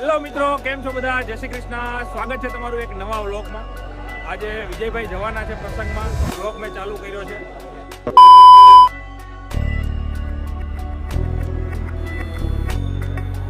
Hello મિત્રો કેમ છો બધા? જય શ્રી કૃષ્ણ. સ્વાગત છે તમારું એક નવા વ્લોગમાં. આજે વિજયભાઈ જવાના છે પ્રસંગમાં. વ્લોગ મેં ચાલુ કર્યો છે.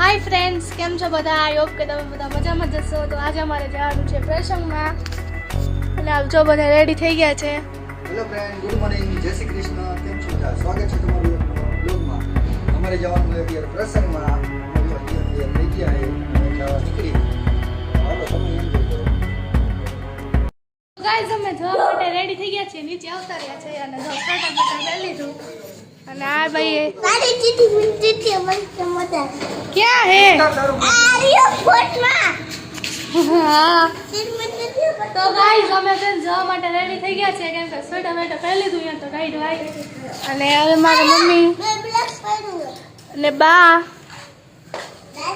હાય ફ્રેન્ડ્સ કેમ છો બધા? આઈ હોપ કે તમે બધા મજામાં જશો તો આજે અમારે જવાનું છે પ્રસંગમાં. અને આવજો બધા રેડી થઈ ગયા છે. હેલો ફ્રેન્ડ ગુડ મોર્નિંગ જય શ્રી કૃષ્ણ. કેમ છો બધા? સ્વાગત છે તમારું એક બ્લોગમાં અમારે જવાનું છે અત્યારે પ્રસંગમાં. અત્યારે ગયા અમે જવા નીકળી હાલો તમે એન્જોય કરો ગાઈઝ અમે જવા માટે રેડી થઈ ગયા છીએ. નીચે આવતા રહ્યા છે અને જો ફટાફટ લઈ લીધું. અને આ ભાઈ મારી ચીઠી મિલતી છે મસ્ત મજા ક્યાં હે? ફોટમાં તો ગાઈઝ અમે છે જવા માટે રેડી થઈ ગયા છે કેમ કે સ્વેટર વેટર પહેરી લીધું અહીંયા તો ટાઈટ વાય અને હવે મારા મમ્મી અને બા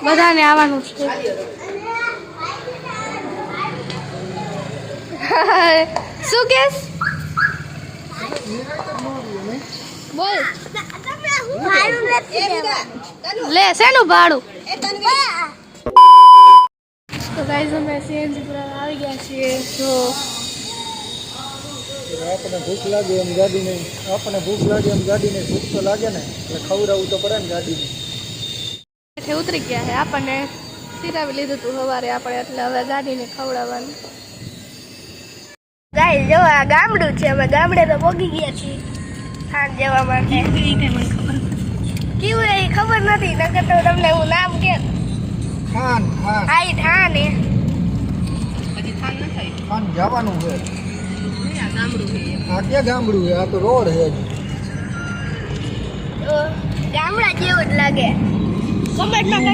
બધાને આવવાનું છે. શું કેસ? બોલ. ભાડું લે શેનું ભાડું? એ તો ગાઈઝ અમે સીએનજી પૂરા આવી ગયા છીએ. જો. આપણને ભૂખ લાગે એમ ગાડીને આપણને ભૂખ લાગે એમ ગાડીને ભૂખ તો લાગે ને એટલે ખવડાવવું તો પડે ને ગાડીને. હેઠે ઉતરી ગયા છે આપણને સિરાવી લીધું હતું સવારે આપણે એટલે હવે ગાડીને ખવડાવવાનું. ગાય જો આ ગામડું છે અમે ગામડે તો પોગી ગયા છીએ થાન જવા માટે. કેવું એ ખબર નથી. નકર તો તમને હું નામ કે. ખાન ખાન આઈ થાન. એ ખાન જવાનું છે. આ ગામડું છે. આ તો રોડ છે તો ગામડા જેવું જ લાગે. કમેન્ટમાં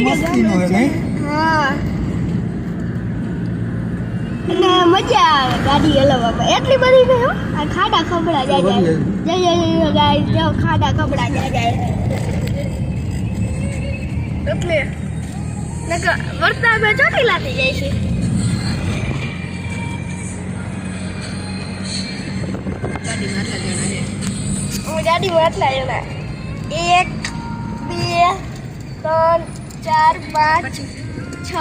હા? અને મજા આવે ગાડી હલાવવામાં. એટલી બધી નહીં આ ખાડા ખબડા જાય જાય. જય જય ગાય. ખાડા ખબડા જાય જાય. એટલે નકર વરસાદમાં ચોટીલાથી જાય છે. હું ગાડીમાં આટલા જણા એક બે ત્રણ ચાર પાંચ છ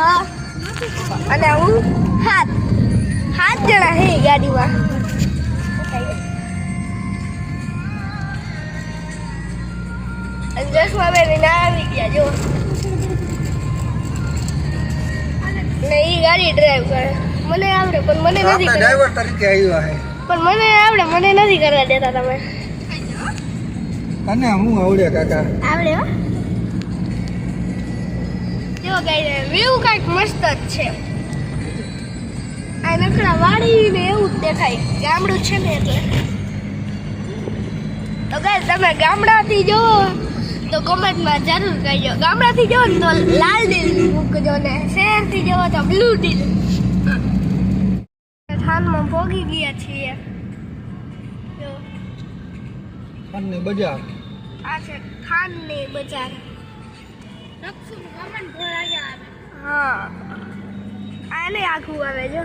અને હું સાત સાત જણા હે ગાડીમાં. દસમા બેન ના આવી ગયા જો. ને એ ગાડી ડ્રાઈવ કરે. મને આવડે પણ મને નથી ડ્રાઈવર તરીકે આવ્યા છે પણ મને આવડે મને નથી કરવા દેતા તમે. અને હું આવડે કાકા? આવડે હો. જો ગાઈ વ્યૂ કાંઈક મસ્ત જ છે. આ નકરા વાડી ને એવું જ દેખાય. ગામડું છે ને એટલે. તો ગાય તમે ગામડાથી જો તો કોમેન્ટમાં જરૂર કહેજો. ગામડાથી જો ને તો લાલ દિલ મૂકજો ને શહેરથી જો તો બ્લુ દિલ થાનમાં ભોગી ગયા છીએ. અને બજાર. આ છે ખાનની બજાર. હા આને આખું આવે જો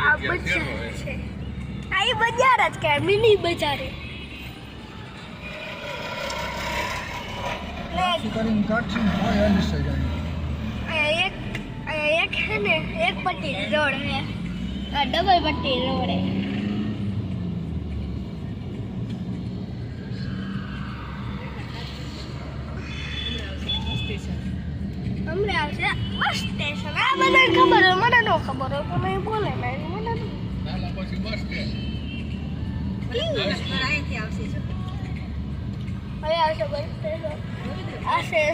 આ બજાર છે આ ઈ બજાર જ કે મિની બજાર એ. ને કરીને કાઢશું ને હોય હાલી શકે. અહીંયા એક અહીંયા એક છે ને એક પટ્ટી રોડ છે આ ડબલ પટ્ટી રોડ છે આવશે બસ સ્ટેશન. આ ખબર હોય, મને ન ખબર હોય એ બોલે ને મને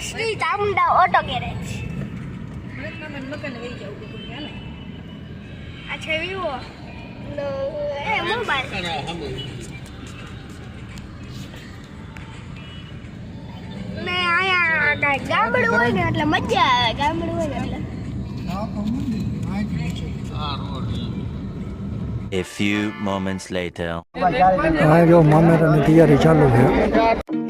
શ્રી ચામુંડા ઓટો ગેરેજ. આ છે વિવો. મોબાઈલ કાંઈ ગામડું હોય ને એટલે મજા આવે ગામડું હોય ને એટલે. A few moments later. હા જો મામેરાની તૈયારી ચાલુ છે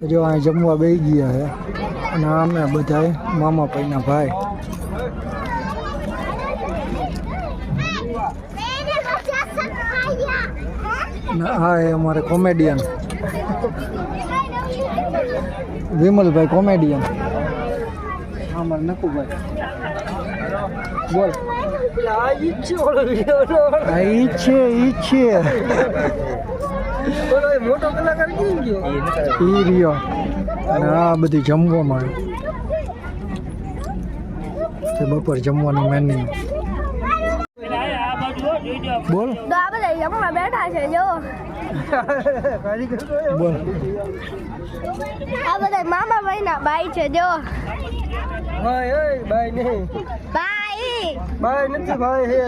જો અહીં જમવા બેસી ગયા છે અને આ અમે બધાય મામા ભાઈના ભાઈ અને આ એ અમારે કોમેડિયન વિમલભાઈ કોમેડિયન હા મારે નકુભાઈ બોલ આ ઈ છે ઈ છે મોટો કલાકાર ઈ રહ્યો. અને આ બધી જમવામાં તે બપોર જમવાનું મેન્યુ બોલ. તો આ બધા જમવા બેઠા છે જો. બોલ. આ બધા મામા ભાઈ ના બાઈ છે જો. ભાઈ ઓય ભાઈ નહીં બાઈ ભાઈ નથી ભાઈ હે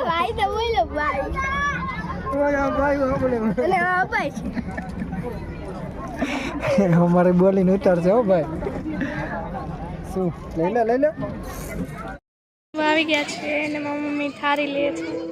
ભાઈ તો બોલો ભાઈ. અમારે બોલીને ઉતારશે હો ભાઈ. શું? લઈ લે લઈ લે. આવી ગયા છે અને મમ્મી થારી લે છે.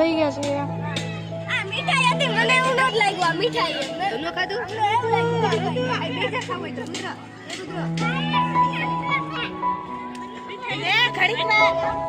બેસી ગયા છે આ મીઠાઈ હતી મને એવું નહોતું લાગ્યું આ મીઠાઈ. ખાધું? ખાવ તો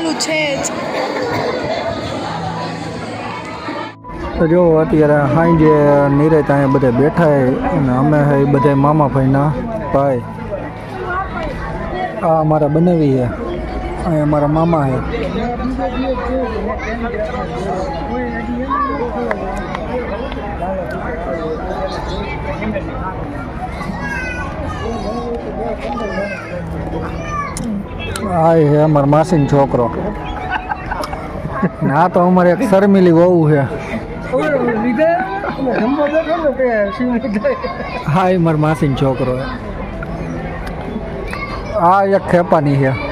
ચાલુ જ. અત્યારે સાંજે નિરેત અહીંયા બધા બેઠા અને અમે એ બધા મામા ભાઈના ભાઈ. આ અમારા બનાવી છે અહીંયા અમારા મામા છે હે, અમાર માસીનો છોકરો. ના તો અમારે એક શર્મિલી વહુ છે. હા, એ મારા માસીનો છોકરો આ એક ખેપાની છે.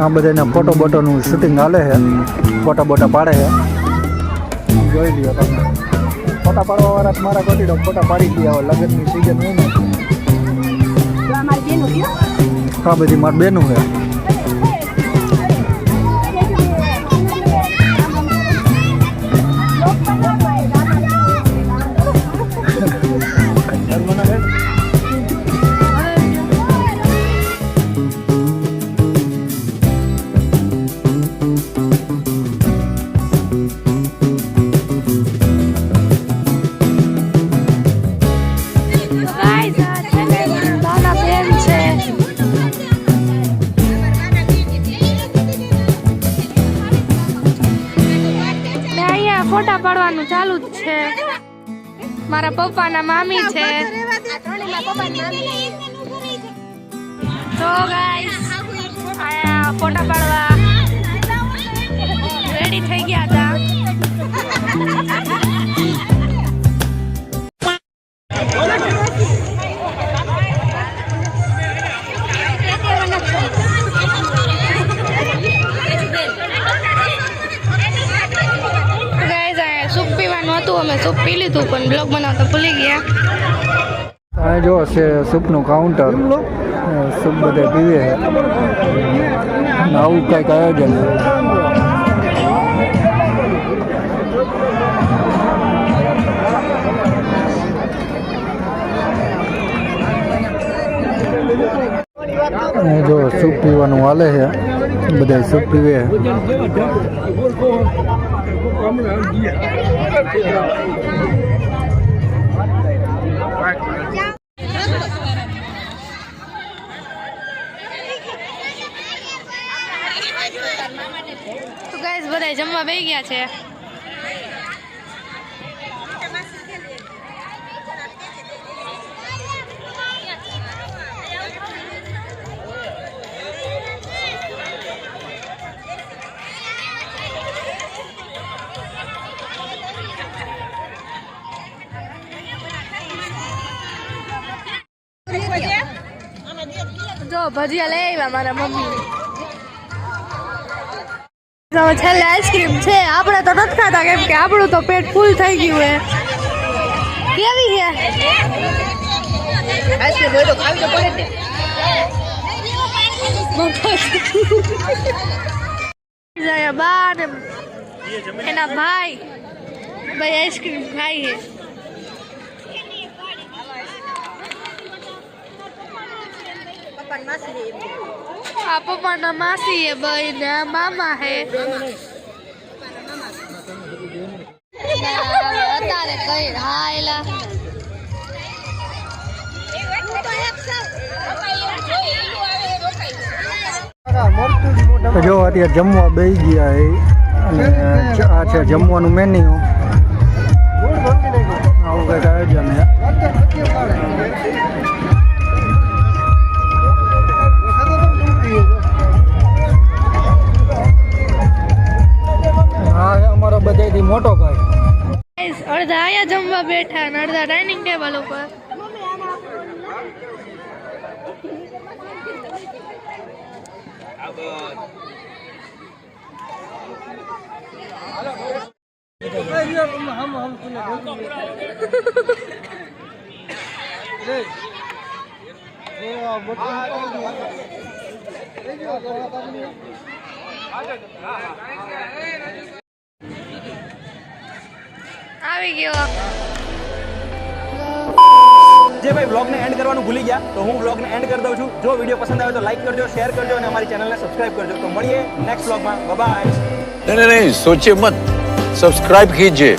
આ બધાને ફોટો બોટોનું શૂટિંગ હાલે છે. ફોટા બોટા પાડે છે. જોઈ લ્યો તમે. ફોટા પાડવા વાળા મારા કોટી ફોટા પાડી ગયા હોય લગ્નની સિઝન હોય ને. આ બધી મારી બેનું છે. ફોટા પાડવાનું ચાલુ જ છે. મારા પપ્પાના મામી છે. તો ગાઈસ આયા ફોટા પાડવા રેડી થઈ ગયા હતા. હતું અમે સૂપ પી લીધું પણ બ્લોગ બનાવતા ભૂલી ગયા. અહીં જો છે સૂપનું કાઉન્ટર સૂપ બધે પીવે છે. આવું કંઈક આયોજન જો સૂપ પીવાનું હાલે છે. બધા સૂપ પીવે તો ગાઈસ બધા જમવા બે ગયા છે. ભજીયા લઈ આવ્યા મારા મમ્મી. છેલ્લે આઈસ્ક્રીમ છે. આપણે તો નથી ખાતા કેમ કે આપણું તો પેટ ફૂલ થઈ ગયું હે. કેવી છે? આઈસ્ક્રીમ હોય તો ખાવી તો પડે ને. બા એના ભાઈ. ભાઈ આઈસ્ક્રીમ ખાઈ આ પપ્પાના માસી હે ભાઈ ને આ મામા હે અત્યારે કઈ હાયલા તો જો અત્યારે જમવા બેસી ગયા એ અને આ છે જમવાનું મેન્યુ અડધા આયા જમવા બેઠા અને અડધા ડાઇનિંગ ટેબલ ઉપર આવી ગયો. જે ભાઈ બ્લોગને એન્ડ કરવાનું ભૂલી ગયા તો હું બ્લોગને એન્ડ કરી દઉં છું. જો વીડિયો પસંદ આવે તો લાઈક કરજો શેર કરજો અને અમારી ચેનલને સબસ્ક્રાઇબ કરજો. તો મળીએ નેક્સ્ટ બ્લોગમાં બાય નહીં નહીં સોચે મત. સબસ્ક્રાઇબ કીજીએ